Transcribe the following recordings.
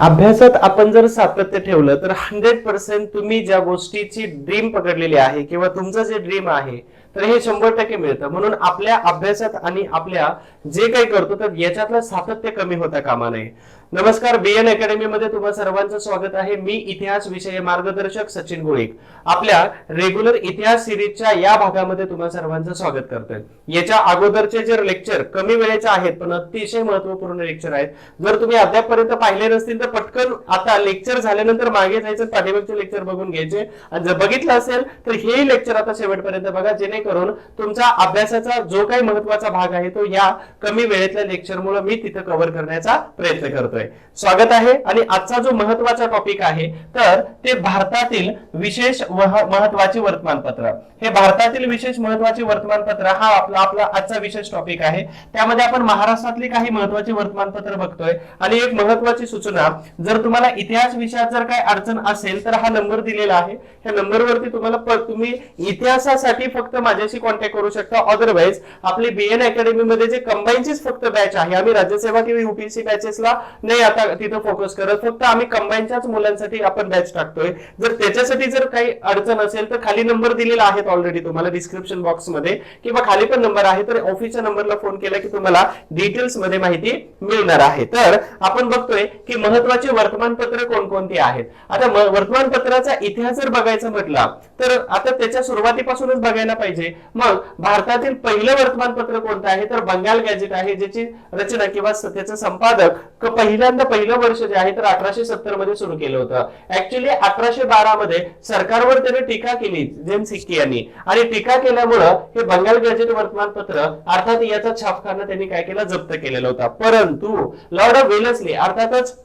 अभ्यासात आपण जर सातत्य ठेवलं तर हंड्रेड पर्सेंट तुम्ही ज्या गोष्टीची ड्रीम पकडलेली आहे किंवा तुमचं जे ड्रीम आहे तर हे शंभर टक्के मिळतं. म्हणून आपल्या अभ्यासात आणि आपल्या जे काही करतो तर याच्यातलं सातत्य कमी होता कामा नये. नमस्कार बीएन अकॅडमी मध्ये तुम्हा सर्वांचं स्वागत आहे. मी इतिहास विषय मार्गदर्शक सचिन गोळीक आपल्या रेग्युलर इतिहास सिरीजच्या या भागामध्ये तुम्हा सर्वांचं स्वागत करतोय. याच्या अगोदरचे जे लेक्चर कमी वेळेचे आहेत पण अतिशय महत्त्वपूर्ण लेक्चर आहेत. जर तुम्ही अद्यापपर्यंत पाहिले नसतील तर पटकन आता लेक्चर झाल्यानंतर मागे जायचं पाठीमागचे लेक्चर बघून घ्यायचे. आणि जर बघितलं असेल तर हेही लेक्चर आता शेवटपर्यंत बघा जेणेकरून तुमचा अभ्यासाचा जो काही महत्त्वाचा भाग आहे तो या कमी वेळेतल्या लेक्चरमुळे मी तिथं कव्हर करण्याचा प्रयत्न करतोय. स्वागत आहे आणि आजचा जो महत्त्वाचा टॉपिक आहे तर ते भारतातील विशेष महत्त्वाचे महत्वाची वर्तमानपत्र. हे भारतातील विशेष महत्वाची वर्तमानपत्र हा आपला आपला आजचा विशेष टॉपिक आहे. त्यामध्ये आपण महाराष्ट्रातली काही महत्वाची वर्तमानपत्र बघतोय. आणि एक महत्वाची सूचना जर तुम्हाला इतिहास विषयात जर काही अडचण असेल तर हा नंबर दिलेला आहे. ह्या नंबरवरती तुम्हाला प- तुम्ही इतिहासासाठी फक्त माझ्याशी कॉन्टॅक्ट करू शकता. अदरवाईज आपली बीएन अकॅडमी मध्ये जे कंबाईनचीच फक्त बॅच आहे आम्ही राज्यसेवा किंवा युपीएससी बॅचेसला नाही आता तिथं फोकस करत फक्त आम्ही कंबाईनच्याच मुलांसाठी आपण बॅच टाकतोय. जर त्याच्यासाठी जर काही अडचण असेल तर खाली नंबर दिलेला आहेत ऑलरेडी तुम्हाला डिस्क्रिप्शन बॉक्समध्ये. किंवा खाली पण नंबर आहे तर ऑफिसच्या नंबरला फोन केला की तुम्हाला डिटेल्समध्ये माहिती मिळणार आहे. तर आपण बघतोय की महत्वाची वर्तमानपत्र कोणकोणती आहेत? आता वर्तमानपत्राचा इतिहास जर बघायचा म्हटला तर आता त्याच्या सुरुवातीपासूनच बघायला पाहिजे. मग भारतातील पहिलं वर्तमानपत्र कोणतं आहे? तर बंगाल गॅजेट आहे ज्याची रचना किंवा त्याचा संपादक क- पहिल्यांदा पहिलं वर्ष जे आहे तर अठराशे सत्तरमध्ये सुरू केलं होतं. ऍक्च्युली अठराशे बारा मध्ये सरकारवर त्याने टीका केली जेम सिक्की यांनी. आणि टीका केल्यामुळं हे बंगाल गॅजेट वर्तमानपत्र अर्थात याचा छापखाना त्यांनी काय केला जप्त केलेला होता. परंतु लॉर्ड वेलसली अर्थातच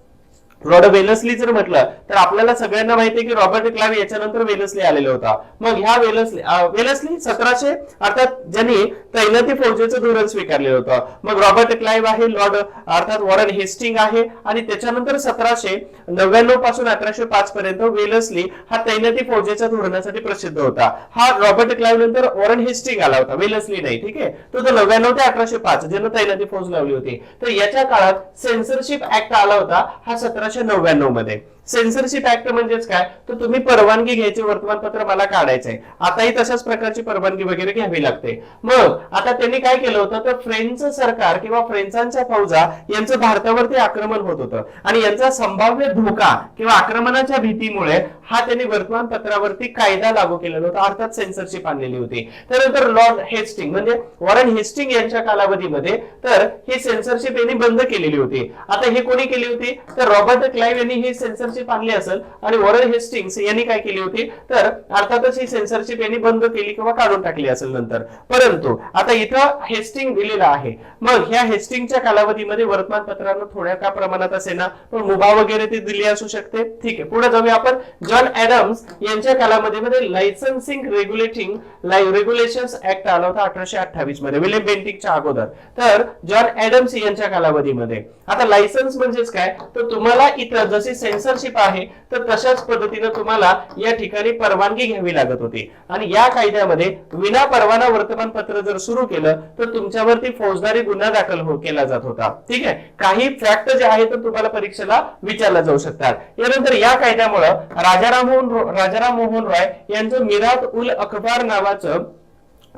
रॉड वेलसली जर म्हटलं तर आपल्याला सगळ्यांना माहिती आहे की रॉबर्ट क्लाव याच्यानंतर वेलसली आलेला होता. मग ह्या वेलसली वेलसली सतराशे अर्थात ज्यांनी तैनाती फौजेचं धोरण स्वीकारलेलं होतं. मग रॉबर्ट क्लाइव्ह आहे लॉर्ड अर्थात वॉरन हेस्टिंग आहे आणि त्याच्यानंतर सतराशे नव्याण्णवपासून अठराशे पाच पर्यंत वेलसली हा तैनाती फौजेच्या धोरणासाठी प्रसिद्ध होता. हा रॉबर्ट क्लाइव्ह नंतर वॉरन हेस्टिंग आला होता वेलसली नाही ठीक आहे? तो तो नव्याण्णव ते अठराशे पाच ज्यानं तैनाती फौज लावली होती. तर याच्या काळात सेन्सरशिप ऍक्ट आला होता हा सतराशे नव्याण्णवमध्ये सेन्सरशिप ऍक्ट म्हणजेच काय? तर तुम्ही परवानगी घ्यायचे वर्तमानपत्र मला काढायचंय. आताही तशाच प्रकारची परवानगी वगैरे घ्यावी लागते. मग आता त्यांनी काय केलं होतं? तर फ्रेंच सरकार किंवा फ्रेंचांच्या फौजा यांचं भारतावरती आक्रमण होत होतं. आणि यांचा संभाव्य धोका किंवा आक्रमणाच्या भीतीमुळे हा त्यांनी वर्तमानपत्रावरती कायदा लागू केलेला होता. अर्थात सेन्सरशिप आणलेली होती. त्यानंतर लॉर्ड हेस्टिंग म्हणजे वॉरन हेस्टिंग यांच्या कालावधीमध्ये तर ही सेन्सरशिप यांनी बंद केलेली होती. आता हे कोणी केली होती? तर रॉबर्ट क्लाइव्ह यांनी ही सेन्सरशिप आणली असेल आणि वॉरन हेस्टिंग्स यांनी काय केली होती? तर अर्थातच ही सेन्सरशिप यांनी बंद केली किंवा काढून टाकली असेल नंतर. परंतु आता इथं हेस्टिंग दिलेला आहे. मग ह्या हेस्टिंगच्या कालावधीमध्ये वर्तमानपत्रांना थोड्या का प्रमाणात असे ना पण मुभा वगैरे ती दिली असू शकते. ठीक आहे. पुढे जाऊया आपण. जॉन ऍडम्स यांच्या कालावधीमध्ये लायसन्सिंग रेग्युलेटिंग रेग्युलेशन ऍक्ट आला होता अठराशे अठ्ठावीसमध्ये. विलियम बेंटिकच्या अगोदर. तर जॉन ऍडम्स यांच्या कालावधीमध्ये. आता लायसन्स म्हणजेच काय? तर तुम्हाला इथं जशी सेन्सरशिप आहे तर तशाच पद्धतीनं तुम्हाला या ठिकाणी परवानगी घ्यावी लागत होती. आणि या कायद्यामध्ये विना परवाना वर्तमानपत्र जर सुरू केलं तर तुमच्यावरती फौजदारी गुन्हा दाखल हो केला जात होता. ठीक आहे? काही फॅक्ट जे आहे तर तुम्हाला परीक्षेला विचारला जाऊ शकतात. यानंतर या कायद्यामुळं राजाराम मोहन राजाराम मोहन रॉय यांचं मिरात उल अखबार नावाचं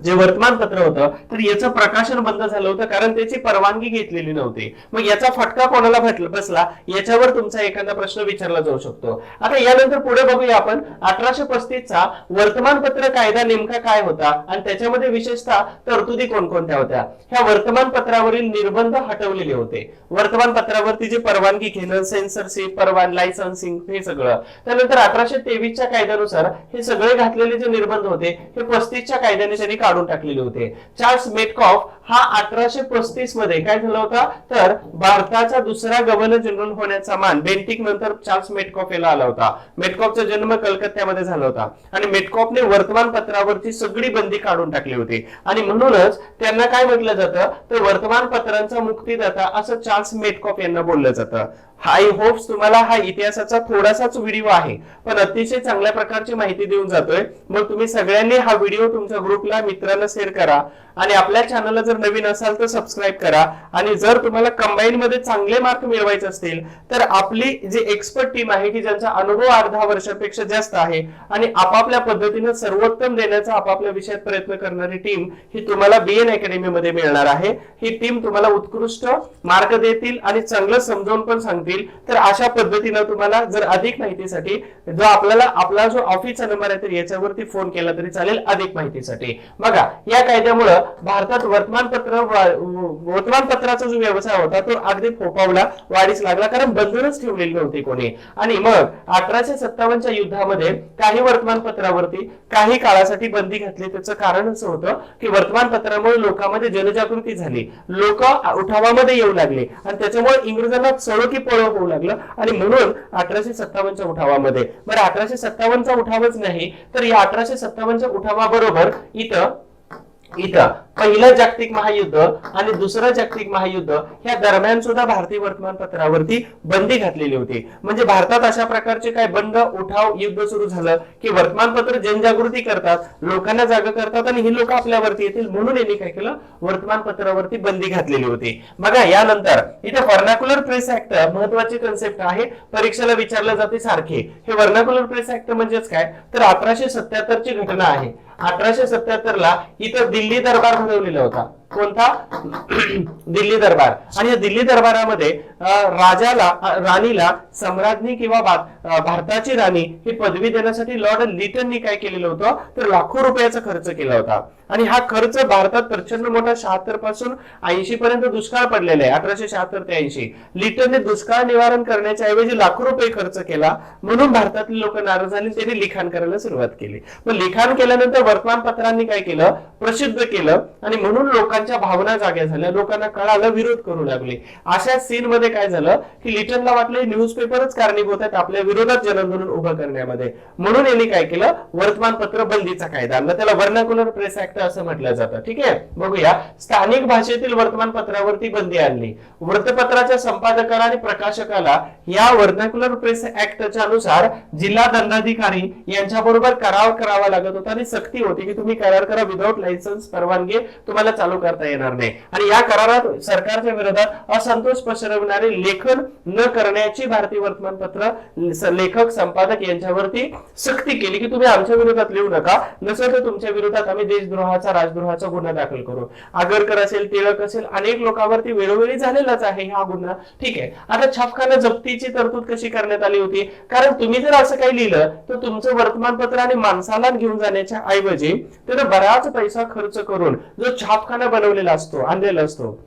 जे वर्तमानपत्र होतं तर याचं प्रकाशन बंद झालं होतं कारण त्याची परवानगी घेतलेली नव्हती. मग याचा फटका कोणाला भेटला बसला? याच्यावर तुमचा एखादा प्रश्न विचारला जाऊ शकतो. आता यानंतर पुढे बघूया आपण अठराशे पस्तीसचा वर्तमानपत्र कायदा नेमका काय होता? आणि त्याच्यामध्ये विशेषतः तरतुदी कोणकोणत्या होत्या? ह्या वर्तमानपत्रावरील निर्बंध हटवलेले होते. वर्तमानपत्रावरती जी परवानगी घेणं सेन्सरशिप परवान लायसन्सिंग हे सगळं. त्यानंतर अठराशे तेवीसच्या कायद्यानुसार हे सगळे घातलेले जे निर्बंध होते हे पस्तीसच्या कायद्याने त्यांनी काढून टाकलेले होते. चार्ल्स मेटकॉफ हा अठराशे पस्तीसमध्ये काय झाला होता? तर भारताचा दुसरा गव्हर्नर जनरल होण्याचा मान बेंटिक नंतर चार्ल्स मेटकॉफ याला आला होता. मेटकॉफचा जन्म कलकत्त्यामध्ये झाला होता. आणि मेटकॉफने वर्तमानपत्रावरची सगळी बंदी काढून टाकली होती. आणि म्हणूनच त्यांना काय म्हटलं जातं? तर वर्तमानपत्रांचा मुक्तीदाता असं चार्ल्स मेटकॉफ यांना बोललं जातं. आय होप्स तुम्हाला हा इतिहासाचा थोडासाच व्हिडिओ आहे. पण अतिशय चांगल्या प्रकारची माहिती देऊन जातोय. मग तुम्ही सगळ्यांनी हा व्हिडिओ तुमच्या ग्रुपला मित्रांना शेअर करा. आणि आपल्या चॅनलला जर नवीन असाल तर सबस्क्राईब करा. आणि जर तुम्हाला कंबाईन मध्ये चांगले मार्क मिळवायचे असतील तर आपली जी एक्सपर्ट टीम आहे की ज्यांचा अनुभव अर्धा वर्षापेक्षा जास्त आहे आणि आपापल्या पद्धतीनं सर्वोत्तम देण्याचा आपापल्या विषयात प्रयत्न करणारी टीम ही तुम्हाला बीएन अकॅडमी मध्ये मिळणार आहे. ही टीम तुम्हाला उत्कृष्ट मार्क देतील आणि चांगलं समजावून पण सांगतील. तर अशा पद्धतीनं तुम्हाला जर अधिक माहितीसाठी जो आपल्याला आपला जो ऑफिसचा नंबर आहे तर याच्यावरती फोन केला तरी चालेल अधिक माहितीसाठी. बघा या कायद्यामुळे भारतात वर्तमानपत्र वर्तमानपत्राचा जो व्यवसाय होता तो अगदी फोफावला वाढीस लागला कारण बंधनच ठेवलेली नव्हती कोणी. आणि मग अठराशे सत्तावन्नच्या युद्धामध्ये काही वर्तमानपत्रावरती काही काळासाठी बंदी घातली. त्याचं कारण असं होतं की वर्तमानपत्रामुळे लोकांमध्ये जनजागृती झाली. लोक उठावामध्ये येऊ लागले. आणि त्याच्यामुळे इंग्रजांना चळो की होऊ लागलं. आणि म्हणून अठराशे सत्तावन्नच्या उठावामध्ये. बरं अठराशे सत्तावन्नचा उठावच नाही तर या अठराशे सत्तावन्नच्या उठावाबरोबर इथं इथं पहिलं जागतिक महायुद्ध आणि दुसरं जागतिक महायुद्ध ह्या दरम्यान सुद्धा भारतीय वर्तमानपत्रावरती बंदी घातलेली होती. म्हणजे भारतात अशा प्रकारचे काय बंद उठाव युद्ध सुरू झालं की वर्तमानपत्र जनजागृती करतात लोकांना जाग करतात आणि ही लोक आपल्यावरती येतील म्हणून यांनी काय केलं? वर्तमानपत्रावरती बंदी घातलेली होती. बघा यानंतर इथे वर्नाक्युलर प्रेस ऍक्ट महत्वाची कन्सेप्ट आहे. परीक्षेला विचारलं जाते सारखे. हे वर्नाक्युलर प्रेस ऍक्ट म्हणजेच काय? तर अठराशे सत्याहत्तर ची घटना आहे. अठराशे सत्याहत्तर ला इथं दिल्ली दरबार भरवलेला होता. कोणता? दिल्ली दरबार. आणि या दिल्ली दरबारामध्ये राजाला राणीला सम्राज्ञी किंवा भारताची राणी ही पदवी देण्यासाठी लॉर्ड लिटननी काय केलेलं होतं? तर लाखो रुपयाचा खर्च केला होता. आणि हा खर्च भारतात प्रचंड मोठा शहात्तरपासून ऐंशी पर्यंत दुष्काळ पडलेला आहे. अठराशे शहात्तर ते ऐंशी. लिटनने दुष्काळ निवारण करण्याच्या ऐवजी लाखो रुपये खर्च केला. म्हणून भारतातले लोक नाराज झाले त्यांनी लिखाण करायला सुरुवात केली. पण लिखाण केल्यानंतर वर्तमानपत्रांनी काय केलं? प्रसिद्ध केलं आणि म्हणून लोकांच्या भावना जाग्या झाल्या. लोकांना कळालं विरोध करू लागले. अशा सीन मध्ये काय झालं की लिटनला वाटले न्यूजपेपरच कारणीभूत आहेत आपल्या विरोधात जनआंदोलन उभं करण्यामध्ये. म्हणून यांनी काय केलं? वर्तमानपत्र बंदीचा कायदा आणला. त्याला वर्नाकुलर प्रेस ऍक्ट असं म्हटलं जातं. ठीक आहे? बघूया. स्थानिक भाषेतील वर्तमानपत्रावरती बंदी आणली. वृत्तपत्राच्या संपादकाला आणि प्रकाशकाला या वर्नाक्युलर प्रेस ऍक्टच्या अनुसार जिल्हा दंडाधिकारी यांच्याबरोबर करार करावा लागत होता आणि सक्ती होती की तुम्ही करार करा विदाऊट लायसन्स परवानगी तुम्हाला चालू करता येणार नाही. आणि या करारात सरकारच्या विरोधात असंतोष पसरवणारे लेखन न करण्याची भारतीय वर्तमानपत्र लेखक संपादक यांच्यावरती सक्ती केली की तुम्ही आमच्या विरोधात लिहू नका. नसेल तर तुमच्या विरोधात आम्ही देशद्रोहाचा राजद्रोहाचा गुन्हा दाखल करू. आगरकर असेल टिळक असेल अनेक लोकांवरती वेळोवेळी झालेलाच आहे हा गुन्हा. ठीक आहे. आता छापखाना जप्तीची तरतूद कशी करण्यात आली होती? कारण तुम्ही जर असं काही लिहिलं तर तुमचं वर्तमानपत्र आणि माणसाला घेऊन जाण्याच्या ऐवजी तर बराच पैसा खर्च करून जो छापखाना बनवलेला असतो आणलेला असतो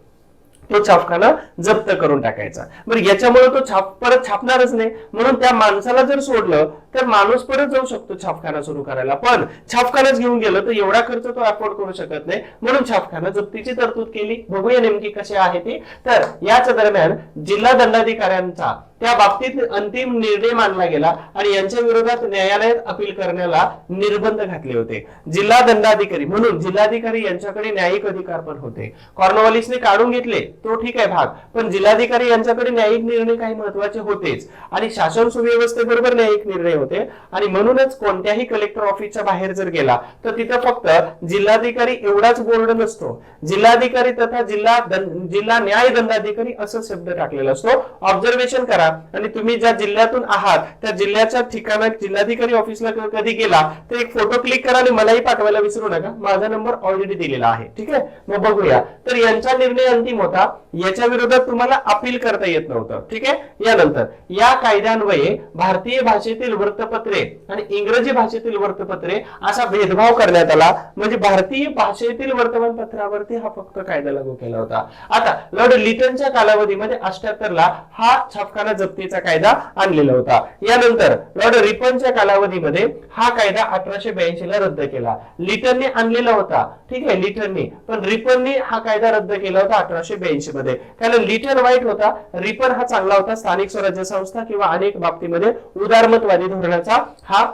तो छापखाना जप्त करून टाकायचा. बरं याच्यामुळे तो छाप परत छापणारच नाही. म्हणून त्या माणसाला जर सोडलं तर माणूस परत जाऊ शकतो छापखाना सुरू करायला. पण छापखानाच घेऊन गेलं तर एवढा खर्च तो अफोर्ड करू शकत नाही. म्हणून छापखाना जप्तीची तरतूद केली. बघूया नेमकी कशी आहे ती. तर याच दरम्यान जिल्हा दंडाधिकाऱ्यांचा त्या बाबतीत अंतिम निर्णय मानला गेला आणि यांच्या विरोधात न्यायालयात अपील करण्याला निर्बंध घातले होते. जिल्हा दंडाधिकारी म्हणून जिल्हाधिकारी यांच्याकडे न्यायिक अधिकार पण होते. कॉर्नवॉलिसने काढून घेतले तो ठीक आहे भाग. पण जिल्हाधिकारी यांच्याकडे न्यायिक निर्णय काही महत्त्वाचे होतेच. आणि शासन सुव्यवस्थेबरोबर न्यायिक निर्णय होते. आणि म्हणूनच कोणत्याही कलेक्टर ऑफिसच्या बाहेर जर गेला तर तिथं फक्त जिल्हाधिकारी एवढाच बोर्ड नसतो. जिल्हाधिकारी तथा जिल्हा जिल्हा न्याय दंडाधिकारी असं शब्द टाकलेला असतो. ऑब्झर्वेशन करा. आणि तुम्ही ज्या जिल्ह्यातून आहात त्या जिल्ह्याच्या ठिकाणात जिल्हाधिकारी ऑफिसला कधी गेला तर एक फोटो क्लिक करा आणि मलाही पाठवायला विसरू नका. माझा नंबर ऑलरेडी दिलेला आहे. ठीक आहे? मग बघूया. तर यांचा निर्णय अंतिम होता. याच्या विरोधात तुम्हाला अपील करता येत नव्हतं. ठीक आहे? यानंतर या कायद्यान्वये भारतीय भाषेतील वृत्तपत्रे आणि इंग्रजी भाषेतील वृत्तपत्रे असा भेदभाव करण्यात आला. म्हणजे भारतीय भाषेतील वर्तमानपत्रावरती हा फक्त कायदा लागू केला होता. आता लॉर्ड लिटनच्या कालावधीमध्ये अष्ट्याहत्तर ला हा छापखाना जप्तीचा कायदा आणलेला होता. यानंतर लॉर्ड रिपनच्या कालावधीमध्ये हा कायदा अठराशे ब्याऐंशी ला रद्द केला. लिटनने आणलेला होता. ठीक आहे लिटनने. पण रिपनने हा कायदा रद्द केला होता अठराशे ब्याऐंशी मध्ये. कारण लिटन वाईट होता. रिपन हा चांगला होता. स्थानिक स्वराज्य संस्था किंवा अनेक बाबतीमध्ये उदारमतवादी धोरणाचा हा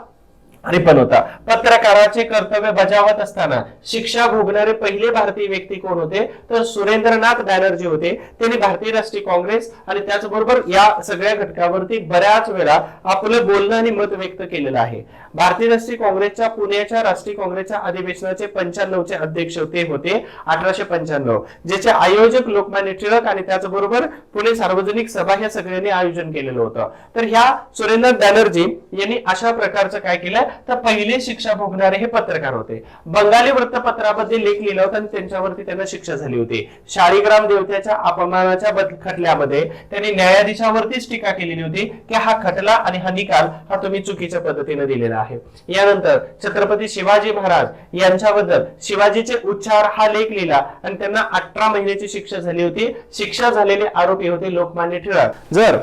पण होता. पत्रकाराचे कर्तव्य बजावत असताना शिक्षा भोगणारे पहिले भारतीय व्यक्ती कोण होते? तर सुरेंद्रनाथ बॅनर्जी होते. त्यांनी भारतीय राष्ट्रीय काँग्रेस आणि त्याचबरोबर या सगळ्या घटकावरती बऱ्याच वेळा आपलं बोलणं आणि मत व्यक्त केलेलं आहे. भारतीय राष्ट्रीय काँग्रेसच्या पुण्याच्या राष्ट्रीय काँग्रेसच्या अधिवेशनाचे पंच्याण्णवचे अध्यक्ष ते होते अठराशे पंच्याण्णव ज्याचे आयोजक लोकमान्य टिळक आणि त्याचबरोबर पुणे सार्वजनिक सभा ह्या सगळ्यांनी आयोजन केलेलं होतं. तर ह्या सुरेंद्र बॅनर्जी यांनी अशा प्रकारचं काय केलं तर पहिले शिक्षा भोगणारे हे पत्रकार होते. बंगाली वृत्तपत्रामध्ये लेख लिहिला होता आणि त्यांच्यावरती त्यांना शिक्षा झाली होती. शाळीग्राम देवत्याच्या अपमानाच्या खटल्यामध्ये त्यांनी न्यायाधीशावरतीच टीका केलेली होती की हा खटला आणि हा निकाल हा तुम्ही चुकीच्या पद्धतीने दिलेला आहे. यानंतर छत्रपती शिवाजी महाराज यांच्याबद्दल शिवाजीचे उच्चार हा लेख लिहिला आणि त्यांना अठरा महिन्याची शिक्षा झाली होती. शिक्षा झालेले आरोपी होते लोकमान्य टिळक. जर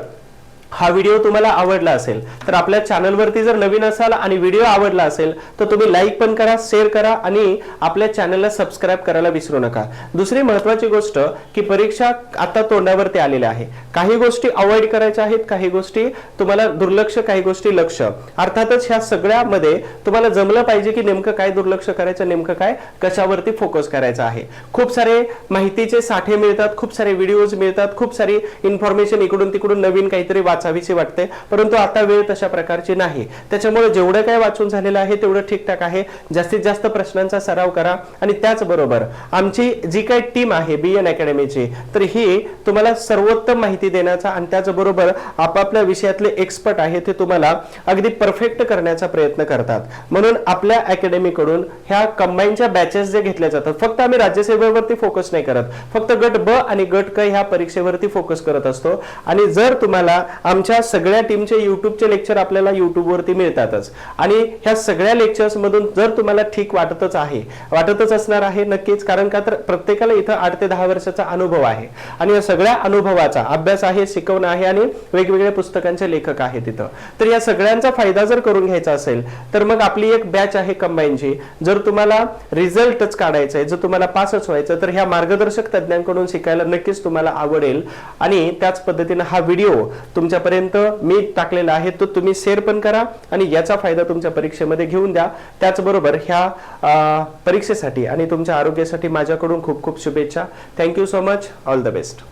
हा व्हिडिओ तुम्हाला आवडला असेल तर आपल्या चॅनलवरती जर नवीन असाल आणि व्हिडिओ आवडला असेल तर तुम्ही लाईक पण करा शेअर करा आणि आपल्या चॅनलला सबस्क्राईब करायला विसरू नका. दुसरी महत्वाची गोष्ट की परीक्षा आता तोंडावरती आलेल्या आहे. काही गोष्टी अवॉइड करायच्या आहेत काही गोष्टी तुम्हाला दुर्लक्ष काही गोष्टी लक्ष. अर्थातच ह्या सगळ्यामध्ये तुम्हाला जमलं पाहिजे की नेमकं काय दुर्लक्ष करायचं नेमकं काय कशावरती फोकस करायचा आहे. खूप सारे माहितीचे साठे मिळतात खूप सारे व्हिडिओज मिळतात खूप सारी इन्फॉर्मेशन इकडून तिकडून नवीन काहीतरी वाचावीशी वाटते परंतु आता वेळ तशा प्रकारची नाही. त्याच्यामुळे जेवढं काय वाचून झालेलं आहे तेवढं ठीकठाक आहे. जास्तीत जास्त प्रश्नांचा सराव करा आणि त्याचबरोबर आमची जी काही टीम आहे बी एन अकॅडमीची तर ही तुम्हाला सर्वोत्तम माहिती देण्याचा आणि त्याचबरोबर आपापल्या विषयातले एक्सपर्ट आहे ते तुम्हाला अगदी परफेक्ट करण्याचा प्रयत्न करतात. म्हणून आपल्या अकॅडमीकडून ह्या कंबाईनच्या बॅचेस जे घेतल्या जातात फक्त आम्ही राज्यसेवेवरती फोकस नाही करत. फक्त गट ब आणि गट क ह्या परीक्षेवरती फोकस करत असतो. आणि जर तुम्हाला आमच्या सगळ्या टीमचे युट्यूबचे लेक्चर आपल्याला युट्यूबवरती मिळतातच. आणि ह्या सगळ्या लेक्चर्समधून जर तुम्हाला ठीक वाटतच आहे वाटतच असणार आहे नक्कीच कारण का तर प्रत्येकाला इथं आठ ते दहा वर्षाचा अनुभव आहे. आणि या सगळ्या अनुभवाचा अभ्यास आहे शिकवणं आहे आणि वेगवेगळ्या पुस्तकांचे लेखक आहेत तिथं तर या सगळ्यांचा फायदा जर करून घ्यायचा असेल तर मग आपली एक बॅच आहे कंबाईनची जर तुम्हाला रिझल्टच काढायचा आहे जर तुम्हाला पासच व्हायचं तर ह्या मार्गदर्शक तज्ज्ञांकडून शिकायला नक्कीच तुम्हाला आवडेल. आणि त्याच पद्धतीने हा व्हिडिओ तुमच्या तुमच्यापर्यंत मी टाकलेला आहे तो तुम्ही शेअर पण करा आणि याचा फायदा तुमच्या परीक्षेमध्ये घेऊन द्या. त्याचबरोबर ह्या परीक्षेसाठी आणि तुमच्या आरोग्यासाठी माझ्याकडून खूप खूप शुभेच्छा. Thank you so much all the best